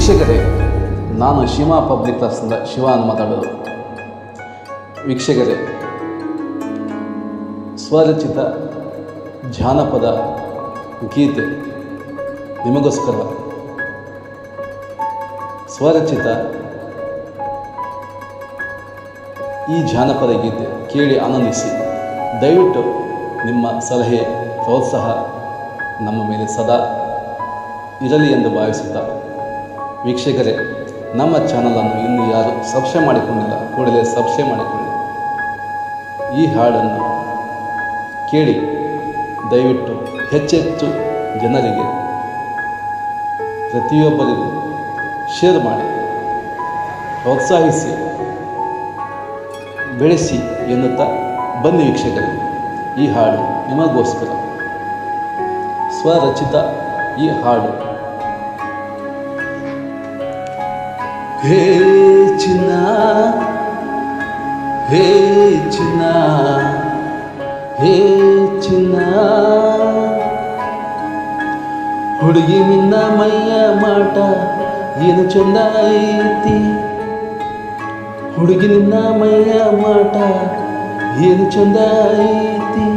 ವೀಕ್ಷಕರೇ, ನಾನು ಶಿವ ಪಬ್ಲಿಕ್ ಕ್ಲಾಸ್ನಿಂದ ಶಿವ ಅನ್ನು ಮಾತಾಡೋದು ವೀಕ್ಷಕರೇ, ಸ್ವರಚಿತ ಜಾನಪದ ಗೀತೆ ನಿಮಗೋಸ್ಕರ. ಸ್ವರಚಿತ ಈ ಜಾನಪದ ಗೀತೆ ಕೇಳಿ ಆನಂದಿಸಿ. ದಯವಿಟ್ಟು ನಿಮ್ಮ ಸಲಹೆ, ಪ್ರೋತ್ಸಾಹ ನಮ್ಮ ಮೇಲೆ ಸದಾ ಇರಲಿ ಎಂದು ಭಾವಿಸುತ್ತಾ ವೀಕ್ಷಕರೇ, ನಮ್ಮ ಚಾನಲನ್ನು ಇನ್ನು ಯಾರು ಸಬ್ಸ್ಕ್ರೈಬ್ ಮಾಡಿಕೊಂಡಿಲ್ಲ, ಕೂಡಲೇ ಸಬ್ಸ್ಕ್ರೈಬ್ ಮಾಡಿಕೊಳ್ಳಿ. ಈ ಹಾಡನ್ನು ಕೇಳಿ ದಯವಿಟ್ಟು ಹೆಚ್ಚೆಚ್ಚು ಜನರಿಗೆ ಪ್ರತಿಯೊಬ್ಬರಿಗೂ ಶೇರ್ ಮಾಡಿ, ಪ್ರೋತ್ಸಾಹಿಸಿ, ಬೆಳೆಸಿ ಎನ್ನುತ್ತಾ ಬನ್ನಿ ವೀಕ್ಷಕರೇ. ಈ ಹಾಡು ನಿಮಗೋಸ್ಕರ ಸ್ವರಚಿತ ಈ ಹಾಡು. ಹೇ ಚಿನ್ನ ಹೇ ಹುಡುಗಿ ನಿನ್ನ ಮೈಯ ಮಾಟ ಏನು ಚಂದ ಐತಿ? ಹುಡುಗಿ ನಿನ್ನ ಮೈಯ ಮಾಟ ಏನು ಚಂದ ಐತಿ?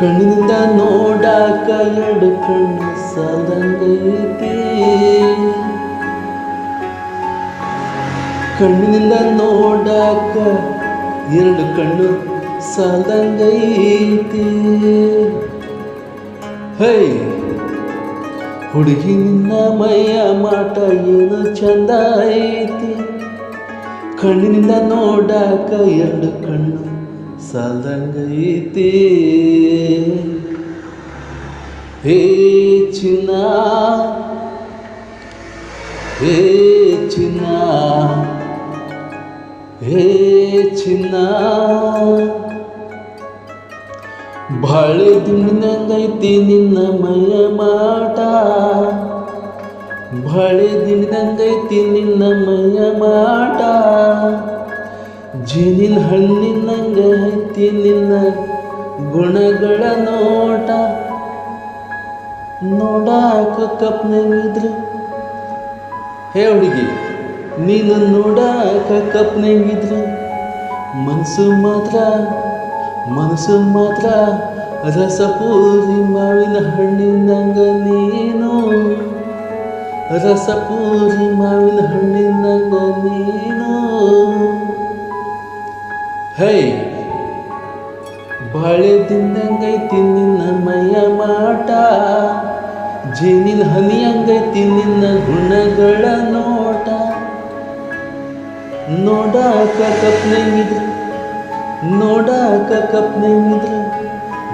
ಕಣ್ಣಿನಿಂದ ನೋಡಾಕ ಎರಡು ಕಣ್ಣು ಸಾಲಂಗೈತಿ ಕಣ್ಣಿನಿಂದ ನೋಡಾಕ ಎರಡು ಕಣ್ಣು ಸಾಲಂಗೈತಿ ಹೈ, ಹುಡುಗಿ ನಿನ್ನ ಮೈಯ ಮಾಟ ಏನು ಚಂದ ಐತಿ. ಕಣ್ಣಿನಿಂದ ನೋಡಾಕ ಎರಡು ಕಣ್ಣು ಸಾಲಂಗೈತಿ ಹೇ ಚಿನ್ನ ಹೇ ಚಿನ್ನ. ಹೇ ಚಿನ್ನ ಬಾಳೆ ದಿಂಡಿನಂಗೈತಿ ನಿನ್ನ ಮಯ ಮಾಟ. ಬಾಳೆ ದಿಂಡಿನಂಗೈತಿ ನಿನ್ನ ಮಯ ಮಾಟ. ಜೇನಿನ ಹಣ್ಣಿನಂಗ ಐತಿ ನಿನ್ನ ಗುಣಗಳ ನೋಟ. ನೋಡಾಕ ಕಪ್ನಂಗಿದ್ರು ಹೇ ಹುಡುಗಿ ನೀನು ನೋಡಾಕ ಕಪ್ನಂಗಿದ್ರು ಮನಸ್ಸು ಮಾತ್ರ ಮನಸ್ಸು ಮಾತ್ರ, ರಸಪೂರಿ ಮಾವಿನ ಹಣ್ಣಿನಂಗ ನೀನು. ರಸಪೂರಿ ಮಾವಿನ ಹಣ್ಣಿನಂಗ ನೀನು. ಹೈ, ಬಾಳೆ ತಿಂದಂಗೈತಿ ನಿನ್ನ ಮೈಯ ಮಾಟ. ಜೇನಿನ ಹನಿಯಂಗೈತಿ ನಿನ್ನ ಗುಣಗಳ ನೋಟ ನೋಡಾಕ ಕಪ್ನಂಗಿದ್ರ ನೋಡಾಕ ಕಪ್ನಂಗಿದ್ರ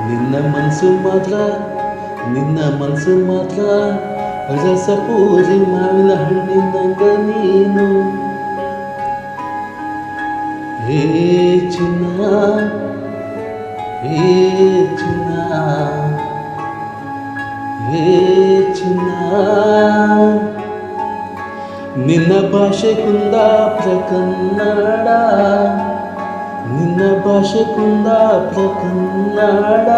ನಿನ್ನ ಮನಸ್ಸು ಮಾತ್ರ, ನಿನ್ನ ಮನಸ್ಸು ಮಾತ್ರ. ರಸಪೂರಿ ಮಾವಿನ ಹಣ್ಣಿನಂಗ ನೀನು. ಹೇ ಚಿನ್ನ ಹೇ ಚಿನ್ನ. ಹೇ ಭಾಷೆ ಕುಂದಾಪುರ ಕನ್ನಡ ನಿನ್ನ ಭಾಷೆ ಕುಂದಾಪುರ ಕನ್ನಡ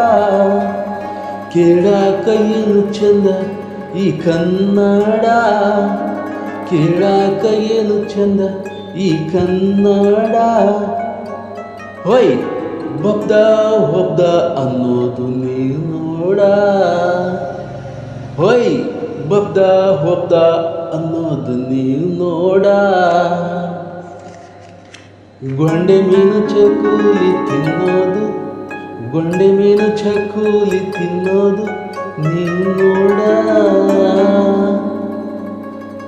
ಕೇಳಾಕ ಏನು ಚಂದ ಈ ಕನ್ನಡ ಕೇಳಾಕ ಏನು ಚಂದ ಈ ಕನ್ನಡ ಹೊಯ್ ಬಬ್ದ ಹೊಬ್ದ ಅನ್ನೋದು ನೀನು ನೋಡ ಹೊಯ್ ಬಬ್ದ ಹೊಬ್ದ ಅನ್ನೋದು ನೀನು ನೋಡ. ಗೊಂಡೆ ಮೀನು ಚಕೂಲಿ ತಿನ್ನೋದು, ಗೊಂಡೆ ಮೀನು ಚಕೂಲಿ ತಿನ್ನೋದು ನೀನು ನೋಡ.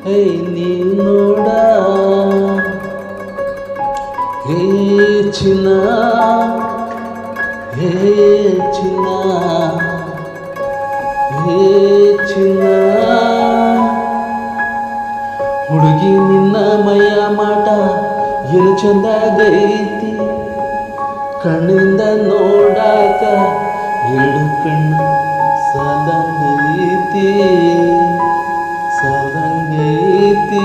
ಹೇ, ನೀನು ನೋಡ. ಹೇ, ಚಿನ್ನ. ಹೇ ಚಿನ್ನ. ಹೇ, ಚಿನ್ನ. ಚಂದಗೈತಿ ಕಣ್ಣಿಂದ ನೋಡಾಕ ಎರಡು ಕಣ್ಣು ಸಾಲಂಗೈತಿ ಸಾಲಂಗೈತಿ